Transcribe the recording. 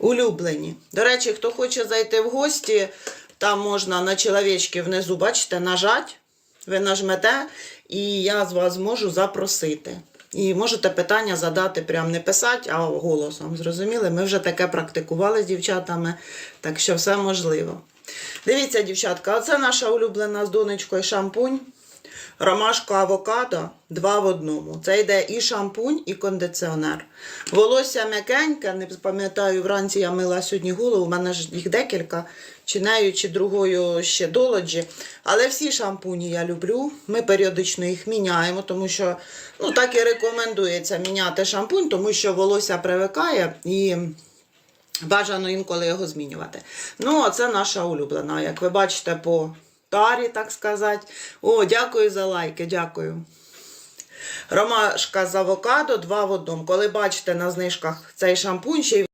Улюблені. До речі, хто хоче зайти в гості, там можна на чоловічки внизу, бачите, нажать. Ви нажмете, і я з вас зможу запросити. І можете питання задати, прям не писати, а голосом. Зрозуміли? Ми вже таке практикували з дівчатами, так що все можливо. Дивіться, дівчатка, оце наша улюблена з донечкою шампунь. Ромашка авокадо два в одному. Це йде і шампунь, і кондиціонер. Волосся м'якеньке, не пам'ятаю, вранці я мила сьогодні голову, у мене ж їх декілька, чи нею, чи другою ще долоджі. Але всі шампуні я люблю. Ми періодично їх міняємо, тому що ну, так і рекомендується міняти шампунь, тому що волосся привикає і. Бажано інколи його змінювати. Ну, а це наша улюблена, як ви бачите, по тарі, так сказати. О, дякую за лайки, дякую. Ромашка з авокадо, два в одному. Коли бачите на знижках цей шампунь, ще й